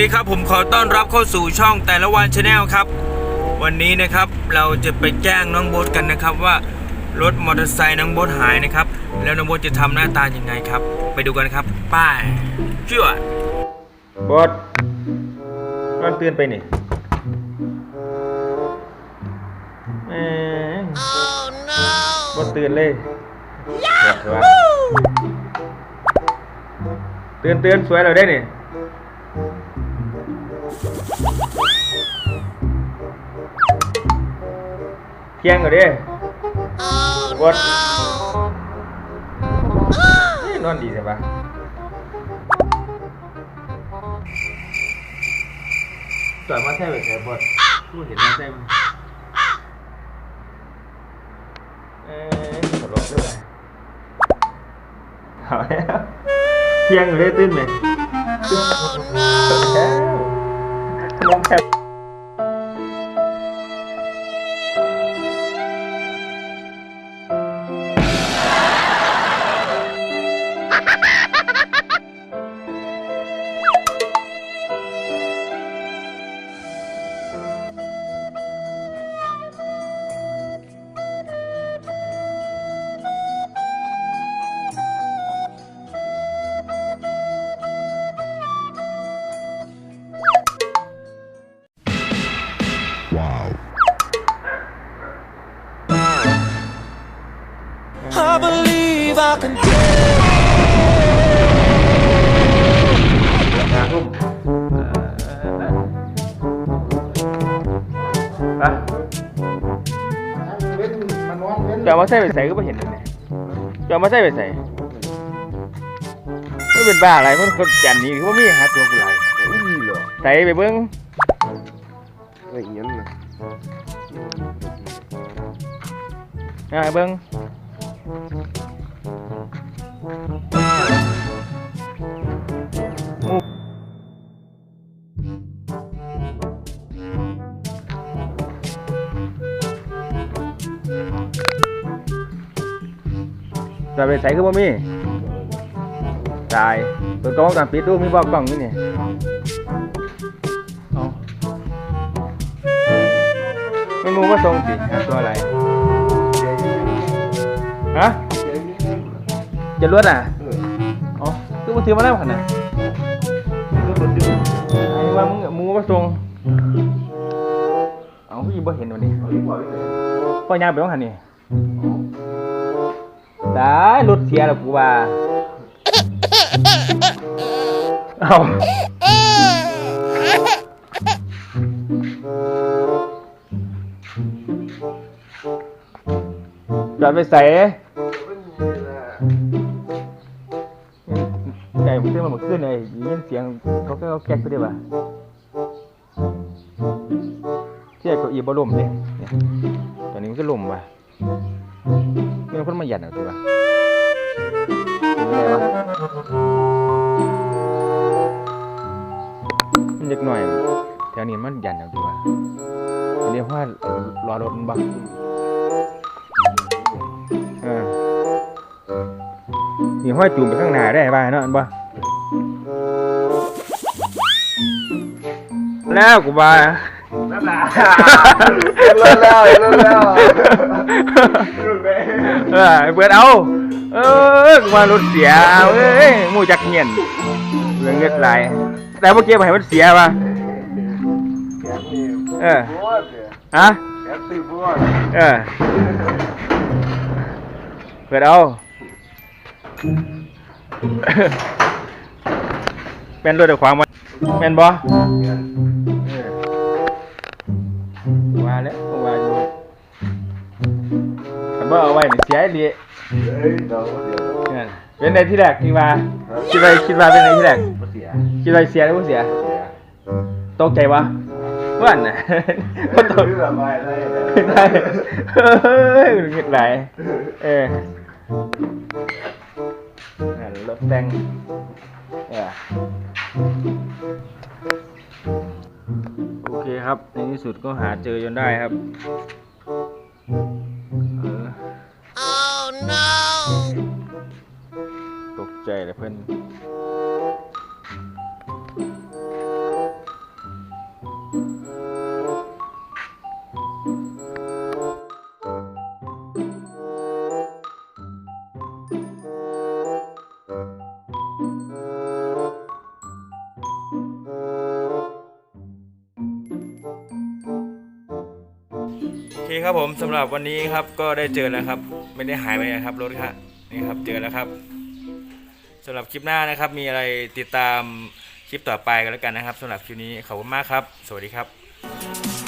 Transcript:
ดีครับผมขอต้อนรับเข้าสู่ช่องแต่ละวันชาแนลครับ วันนี้นะครับเราจะไปแจ้งน้องโบ๊ทกันนะครับว่ารถมอเตอร์ไซค์น้องโบ๊ทหายนะครับ แล้วน้องโบ๊ทจะทำหน้าตายังไงครับ ไปดูกันครับ ป้ายเชื่อบอสนอนตื่นไปนี่แหมบอสตื่นเลยบอกเถอะว่าตื่นตื่นสวยเราได้นี่ เที่ยงก็ดิบอสเอ้ยนอนดีใช่ปะจอดมาแท้แบบไหนบอดผู้เห็นมาแท้มั้ยเอ๊ะตลกด้วยเอาแล้วเที่ยงอยู่ได้ตื้นไหมตื้นแล้วลงแคบ ห้าทุ่มเอ่อไปจอมาใส่ไปใส่ก็ไม่เห็นเลยเนี่ยจอมาใส่ไปใส่ไม่เป็นบ้าอะไรมันคนจันนี้เขาไม่หาตัวกูไรใส่ไปเบิ้งอะไรอย่างนั้นนะอ่าเบิ้ง จะไปใส่คือบ่มีตายเปิดกล้องวงจรปิดดูมีบอกกล้องอยู่นี่เอาไม่มูว่าทรงสิหาตัวอะไร ฮะจะรวดอะเอออ๋อคือมาถือมาแล้วขนาดรถรถดึงไอ้ว่า จอดไปใส่ไก่ผมเส้นมันหมดขึ้นเลยยินเสียงเขาก็แก๊กไปได้ป่ะเที่ยเก็อีบอลมเนี่ยเนี่ยตอนนี้มันก็ล่มว่ะไม่ต้องคนมาหยัดเอาตัวเป็นไงวะมันเล็กหน่อย แถวนี้มันหยันเอาตัวอันนี้ว่ารอรถมันบัง นี่ห้อยจูงไปข้างหน้าได้บ้างเนาะอันบ่แล้วกูบ้านั่นแหละรถแล้วรถแล้วรถแม่เออไอ้เปิดเอา เออกูมารถเสียเอ้ยหมูจักเงียนเรื่องเงิดไหลายแต่เมื่อกี้ไปให้มันเสียป่ะแกนี่เออบัวเสียฮะแกตีบัวเออเปิดเอา เป็นรถเดือดขวางมาแม่นบ่เออว่าแล้วว่าอยู่ถ้าบ่เอาไว้นี่เสียอีหลียเดี๋ยวเดี๋ยเป็นในที่แรกคิดว่าคิดว่าคิดว่าเป็นในที่แรกมาเสียคิดว่าเสียหรือบ่เสียตกใจวะว่านน่ะก็ตกเรื่องอะไรได้ได้เฮ้ยมันเกิดไหลายเออ นั่นรถแต่งเออโอเคครับ ในที่สุดก็หาเจอจนได้ครับเออตกใจเลยเพื่อน ครับผมสำหรับวันนี้ครับก็ได้เจอแล้วครับ ไม่ได้หายไปนะครับรถครับนี่ครับเจอแล้วครับสำหรับคลิปหน้านะครับ มีอะไรติดตามคลิปต่อไปกันแล้วกันนะครับสำหรับคลิปนี้ขอบคุณมากครับ สวัสดีครับ